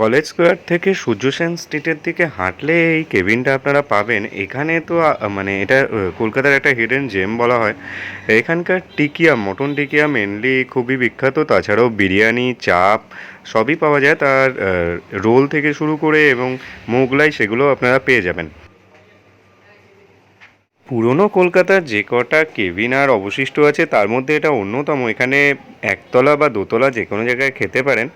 College square থেকে সূর্য সেন স্ট্রিটের দিকে হাঁটলে এই কেবিনটা আপনারা পাবেন। এখানে তো মানে এটা কলকাতার একটা হিডেন জেম বলা হয়। এখানকার টিকিয়া, মটন টিকিয়া মেনলি খুবই বিখ্যাত। তাছাড়াও বিরিয়ানি, চাপ, সবই পাওয়া যায় তার রোল থেকে শুরু করে এবং মোগলাই সেগুলো আপনারা পেয়ে যাবেন। পুরনো কলকাতার যে কটা কেবিন আর অবশিষ্ট আছে, তার মধ্যে এটা অন্যতম। এখানে একতলা বা দোতলা যে কোনো জায়গায় খেতে পারেন।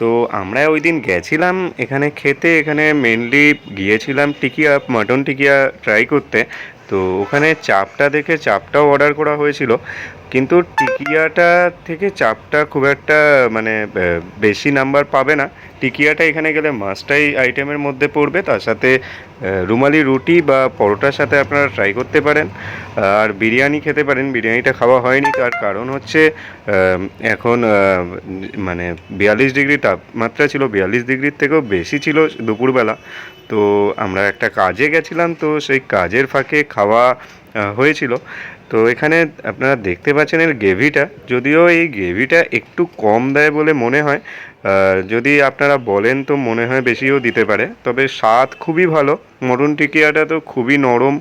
তো আমরা ওই দিন গেছিলাম এখানে খেতে, এখানে মেনলি গিয়েছিলাম টিকিয়া মাটন টিকিয়া ট্রাই করতে। তো ওখানে চাপটা দেখে, চাপটাও অর্ডার করা হয়েছিল। কিন্তু টিকিয়াটা থেকে চাপটা খুব একটা মানে বেশি নাম্বার পাবে না। টিকিয়াটা এখানে গেলে মাস্টাই আইটেমের মধ্যে পড়বে। তার সাথে রুমালি রুটি বা পরোটার সাথে আপনারা ট্রাই করতে পারেন। আর বিরিয়ানি খেতে পারেন। বিরিয়ানিটা খাওয়া হয়নি। তার কারণ হচ্ছে এখন মানে বিয়াল্লিশ ডিগ্রি তাপমাত্রা ছিল। বিয়াল্লিশ ডিগ্রির থেকেও বেশি ছিল দুপুরবেলা। তো আমরা একটা কাজে গেছিলাম। তো সেই কাজের ফাঁকে খাওয়া হয়েছিল। তো এখানে আপনারা দেখতে পাচ্ছেন এর গ্রেভিটা। যদিও এই গ্রেভিটা একটু কম দেয় বলে মনে হয় যদি আপনারা বলেন তো মনে হয় বেশিও দিতে পারে। তবে স্বাদ খুবই ভালো মটন টিকিয়াটা তো খুবই নরম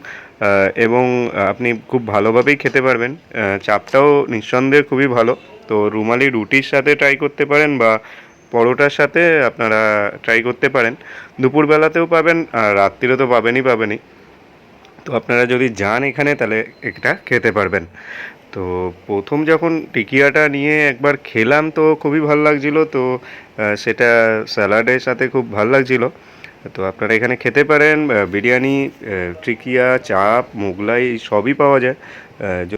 এবং আপনি খুব ভালোভাবেই খেতে পারবেন। চাপটাও নিঃসন্দেহে খুবই ভালো। তো রুমালি রুটির সাথে ট্রাই করতে পারেন বা পরোটার সাথে আপনারা ট্রাই করতে পারেন। দুপুরবেলাতেও পাবেন, আর রাত্রিরে তো পাবেনই পাবেনই। তো আপনারা যদি যান এখানে, তাহলে এটা খেতে পারবেন। তো প্রথম যখন টিকিয়াটা নিয়ে একবার খেলাম, তো খুবই ভালো লাগছিল। তো সেটা স্যালাডের সাথে খুব ভালো লাগছিল। তো আপনারা এখানে খেতে পারেন বিরিয়ানি টিকিয়া, চাপ, মোগলাই, সবই পাওয়া যায়।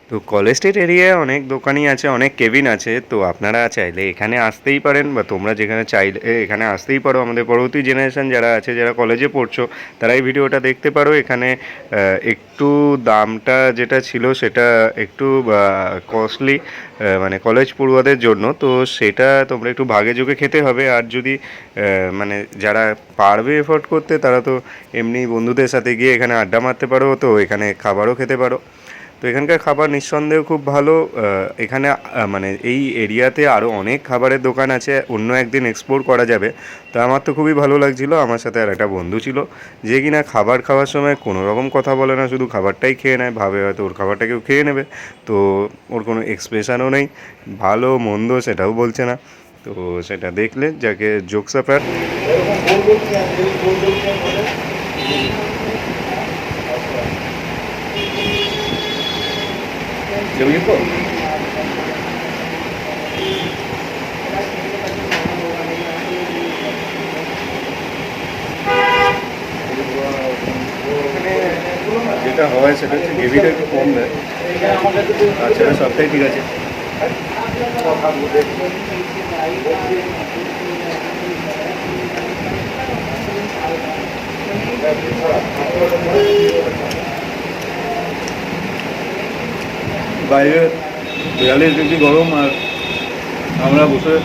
তো কলেজ স্ট্রিট এরিয়ায় অনেক দোকানই আছে, অনেক কেবিন আছে, তো আপনারা চাইলে এখানে আসতেই পারেন বা তোমরা যেখানে চাইলে এখানে আসতেই পারো। আমাদের পরবর্তী জেনারেশান যারা আছে, যারা কলেজে পড়ছো, তারা এই ভিডিওটা দেখতে পারো। এখানে একটু দামটা যেটা ছিল সেটা একটু কস্টলি মানে কলেজ পড়ুয়াদের জন্য। তো সেটা তোমরা একটু ভাগে যোগে খেতে হবে। আর যদি মানে যারা পারবে এফোর্ড করতে, তারা তো এমনি বন্ধুদের সাথে গিয়ে এখানে আড্ডা মারতে পারো, তো এখানে খাবারও খেতে পারো। তো এখানকার খাবার নিঃসন্দেহে খুব ভালো এখানে মানে এই এরিয়াতে আরও অনেক খাবারের দোকান আছে, অন্য একদিন এক্সপ্লোর করা যাবে। তো আমার তো খুবই ভালো লাগছিল, আমার সাথে আর একটা বন্ধু ছিল, যে কিনা খাবার খাওয়ার সময় কোনো রকম কথা বলে না, শুধু খাবারটাই খেয়ে নেয়, ভাবে হয়তো ওর খাবারটা কেউ খেয়ে নেবে, তো ওর কোনো এক্সপ্রেশনও নেই, ভালো, মন্দ সেটাও বলছে না, তো সেটা দেখলে যাকে জোকসাফার যেটা হয় সেটা হচ্ছে গ্রেভিটা একটু কম দেয় তাছাড়া সবটাই ঠিক আছে বাইরে বিয়াল্লিশ ডিগ্রি গরম আর আমরা বসে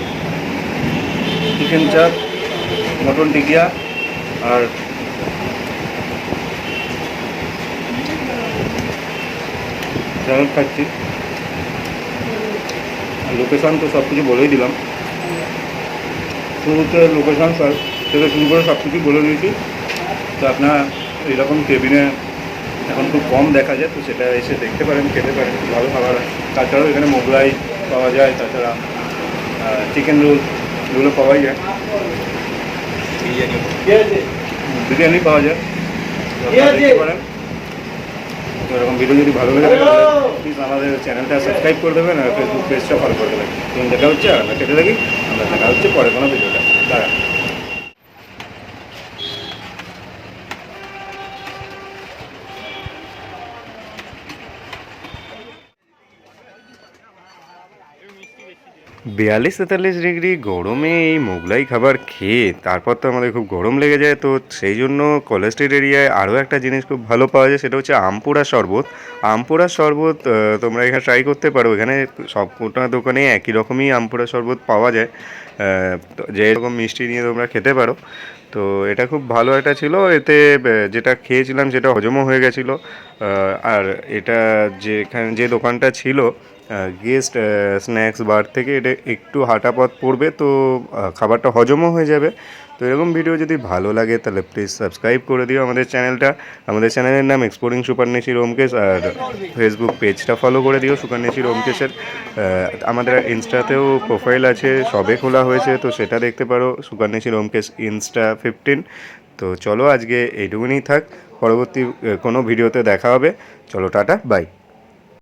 চিকেন চাপ মটন টিকিয়া আর স্যালাড খাচ্ছি। লোকেশান তো সব কিছু বলেই দিলাম। শুরুতে লোকেশান থেকে শুরু করে সব কিছু বলে দিয়েছি। তো আপনার এরকম কেবিনে এখন খুব কম দেখা যায়, তো সেটা এসে দেখতে পারেন, খেতে পারেন, ভালো খাবার তাছাড়াও এখানে মোগলাই পাওয়া যায়, তাছাড়া চিকেন রোল এগুলো পাওয়াই যায়। বিরিয়ানি পাওয়া যায়। দেখতে পারেন। এরকম ভিডিও যদি ভালো লাগে প্লিজ আমাদের চ্যানেলটা সাবস্ক্রাইব করে দেবেন আর ফেসবুক পেজটা ফলো করে দেবেন। দেখা হচ্ছে আর কেটে থাকি, আমরা দেখা হচ্ছে পরে কোনো ভিডিওটা দাঁড়া বিয়াল্লিশ তেতাল্লিশ ডিগ্রি, গরমে এই মোগলাই খাবার খেয়ে তারপর তো আমাদের খুব গরম লেগে যায়। তো সেই জন্য কলেজ স্ট্রিট এরিয়ায় আরও একটা জিনিস খুব ভালো পাওয়া যায়, সেটা হচ্ছে আমপুরা শরবত। আমপুরা শরবত তোমরা এখানে ট্রাই করতে পারো। এখানে সব কোটা দোকানে একই রকমই আমপুরা শরবত পাওয়া যায়। যেরকম মিষ্টি নিয়ে তোমরা খেতে পারো। তো এটা খুব ভালো একটা ছিল। এতে যেটা খেয়েছিলাম সেটা হজমও হয়ে গেছিল। আর এটা যেখানে যে দোকানটা ছিল গেস্ট স্ন্যাক্স বার থেকে এটা একটু হাঁটা পথ পড়বে তো খাবারটা হজমও হয়ে যাবে। তো এরকম ভিডিও যদি ভালো লাগে তাহলে প্লিজ সাবস্ক্রাইব করে দিও আমাদের চ্যানেলটা আমাদের চ্যানেলের নাম এক্সপ্লোরিং সুপারনেশি রোমকেশ আর ফেসবুক পেজটা ফলো করে দিও সুপারনেশি রোমকেশের আহ, আমাদের ইনস্টাতেও প্রোফাইল আছে সবে খোলা হয়েছে তো সেটা দেখতে পারো। সুপারনেশি রোমকেশ ইনস্টা ফিফটিন তো চলো আজকে এইটুকুনি থাক। পরবর্তী কোনো ভিডিওতে দেখা হবে। চলো টাটা বাই